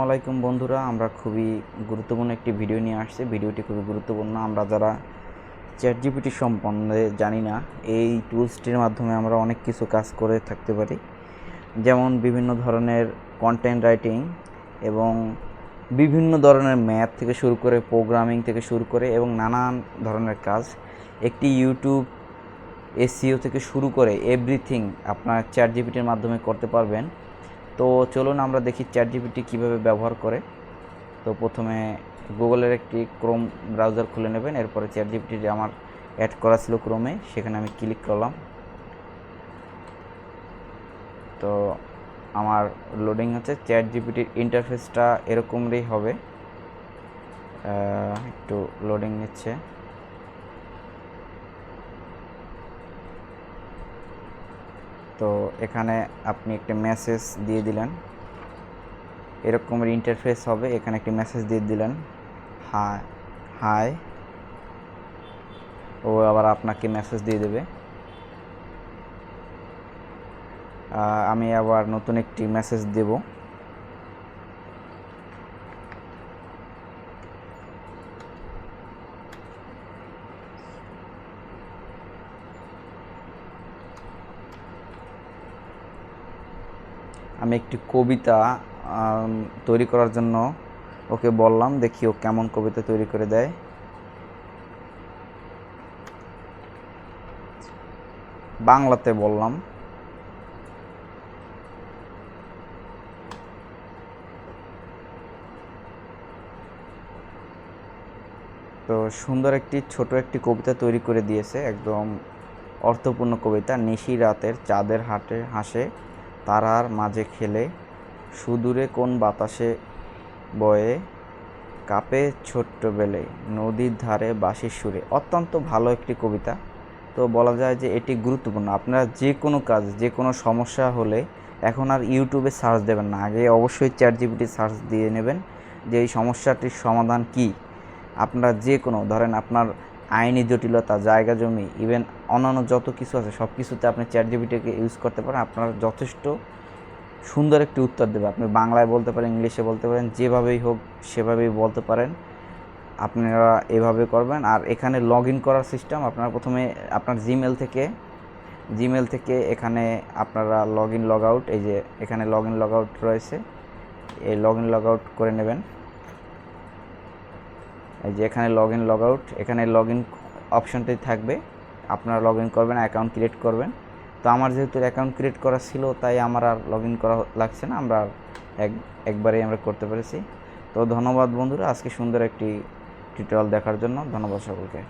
আসসালামাইকুম বন্ধুরা, আমরা খুবই গুরুত্বপূর্ণ একটি ভিডিও নিয়ে আসছি। ভিডিওটি খুবই গুরুত্বপূর্ণ। আমরা যারা চ্যাট জিপিটি সম্বন্ধে জানি না, এই টুলসটির মাধ্যমে আমরা অনেক কিছু কাজ করে থাকতে পারি। যেমন বিভিন্ন ধরনের কন্টেন্ট রাইটিং এবং বিভিন্ন ধরনের ম্যাথ থেকে শুরু করে প্রোগ্রামিং থেকে শুরু করে এবং নানান ধরনের কাজ। একটি ইউটিউব এসিও থেকে শুরু করে এভরিথিং আপনার চ্যাট জিপিটির মাধ্যমে করতে পারবেন। তো চলুন আমরা দেখি চ্যাট জিপিটি কীভাবে ব্যবহার করে। তো প্রথমে গুগলের একটি ক্রোম ব্রাউজার খুলে নেবেন, এরপরে চ্যাট জিপিটি আমার অ্যাড করা ছিল ক্রোমে সেখানে আমি ক্লিক করলাম। তো আমার লোডিং হচ্ছে চ্যাট জিপিটির ইন্টারফেসটা এরকমই হবে। একটু লোডিং নিচ্ছে। তো এখানে আপনি একটা মেসেজ দিয়ে দিলেন। এরকমের ইন্টারফেস হবে, এখানে একটি মেসেজ দিয়ে দিলেন। হাই হাই ও আবার আপনাকে মেসেজ দিয়ে দেবে। আমি আবার নতুন একটি মেসেজ দেব। আমি একটি কবিতা তৈরি করার জন্য ওকে বললাম, দেখি ও কেমন কবিতা তৈরি করে দেয়। বাংলাতে বললাম, তো সুন্দর একটি, ছোট একটি কবিতা তৈরি করে দিয়েছে, একদম অর্থপূর্ণ কবিতা, নিশি রাতের চাঁদের হাটে হাসে। তারার মাঝে খেলে, সুদূরে কোন বাতাসে বয়ে, কাপে ছোট্ট বেলে নদীর ধারে বাঁশির সুরে। অত্যন্ত ভালো একটি কবিতা। তো বলা যায় যে এটি গুরুত্বপূর্ণ। আপনারা যে কোনো কাজ, যে কোনো সমস্যা হলে এখন আর ইউটিউবে সার্চ দেবেন না। আগে অবশ্যই চ্যাট জিপিটি সার্চ দিয়ে নেবেন যে এই সমস্যাটির সমাধান কী। আপনারা যে কোনো, ধরেন আপনার আইনি জটিলতা, জায়গা জমি ইভেন অন্যান্য যত কিছু আছে, সব কিছুতে আপনি চ্যাট জিপিটিকে ইউজ করতে পারেন, আপনার যথেষ্ট সুন্দর একটি উত্তর দেবে। আপনি বাংলায় বলতে পারেন, ইংলিশে বলতে পারেন, যেভাবেই হোক সেভাবেই বলতে পারেন। আপনারা এভাবে করবেন। আর এখানে লগ ইন করার সিস্টেম আপনারা প্রথমে আপনার জিমেল থেকে জিমেল থেকে এখানে আপনারা লগ ইন লগ আউট এই যে এখানে লগ ইন লগ আউট রয়েছে, এই লগ ইন লগ আউট করে নেবেন। এই যে এখানে লগ ইন লগ আউট এখানে লগ ইন অপশানটি থাকবে। আপনারা লগ ইন করবেন অ্যাকাউন্ট ক্রিয়েট করবেন। তো আমার যেহেতু অ্যাকাউন্ট ক্রিয়েট করা ছিল, তাই আমার আর লগ ইন করা লাগছে না। আমরা এক, একবারেই আমরা করতে পেরেছি। তো ধন্যবাদ বন্ধুরা, আজকে সুন্দর একটি টিউটোরিয়াল দেখার জন্য। ধন্যবাদ সকলকে।